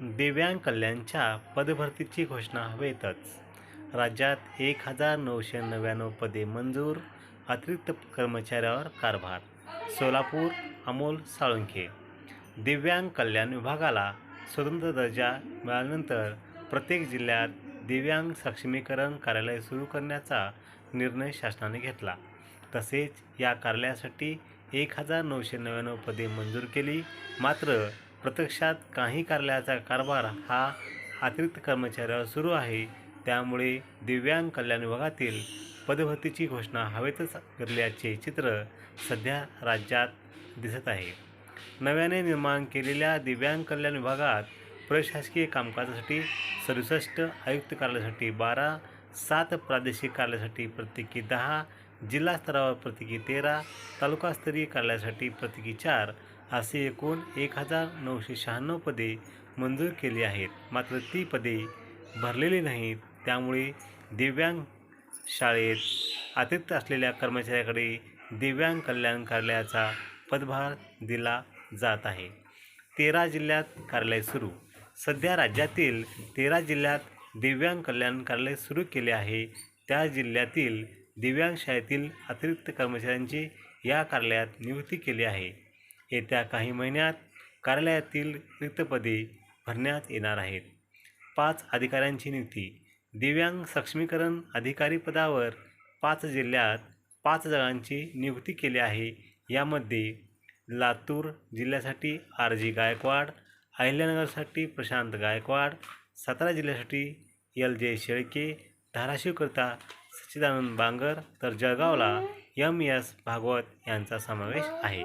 दिव्यांग कल्याणच्या पदभरतीची घोषणा हवेतच. राज्यात एक हजार नऊशे नव्याण्णव पदे मंजूर अतिरिक्त कर्मचाऱ्यावर कारभार. सोलापूर अमोल साळुंखे. दिव्यांग कल्याण विभागाला स्वतंत्र दर्जा मिळाल्यानंतर प्रत्येक जिल्ह्यात दिव्यांग सक्षमीकरण कार्यालय सुरू करण्याचा निर्णय शासनाने घेतला. तसेच या कार्यालयासाठी एक हजार नऊशे नव्याण्णव पदे मंजूर केली मात्र प्रत्यक्षात काही कार्यालयाचा कारभार हा अतिरिक्त कर्मचाऱ्यावर सुरू आहे. त्यामुळे दिव्यांग कल्याण विभागातील पदभरतीची घोषणा हवेतच घडल्याचे चित्र सध्या राज्यात दिसत आहे. नव्याने निर्माण केलेल्या दिव्यांग कल्याण विभागात प्रशासकीय कामकाजासाठी सदुसष्ट आयुक्त कार्यालयासाठी बारा सात प्रादेशिक कार्यालयासाठी प्रत्येकी दहा जिल्हा स्तरावर प्रत्येकी तेरा तालुकास्तरीय कार्यालयासाठी प्रत्येकी चार असे एकूण एक हजार नऊशे शहाण्णव पदे मंजूर केली आहेत. मात्र ती पदे भरलेली नाहीत. त्यामुळे दिव्यांग शाळेत अतिरिक्त असलेल्या कर्मचाऱ्याकडे दिव्यांग कल्याण कार्यालयाचा पदभार दिला जात आहे. तेरा जिल्ह्यात कार्यालय सुरू. सध्या राज्यातील तेरा जिल्ह्यात दिव्यांग कल्याण कार्यालय सुरू केले आहे. त्या जिल्ह्यातील दिव्यांग शाळेतील अतिरिक्त कर्मचाऱ्यांची या कार्यालयात नियुक्ती केली आहे. येत्या काही महिन्यात कार्यालयातील रिक्त पदे भरण्यात येणार आहेत. पाच अधिकाऱ्यांची नियुक्ती. दिव्यांग सक्षमीकरण अधिकारी पदावर पाच जिल्ह्यात पाच जणांची नियुक्ती केली आहे. यामध्ये लातूर जिल्ह्यासाठी आर जी गायकवाड अहिल्यानगरसाठी प्रशांत गायकवाड सातारा जिल्ह्यासाठी एल जे शेळके धाराशिवकरिता सच्चिदानंद बांगर तर जळगावला एम एस भागवत यांचा समावेश आहे.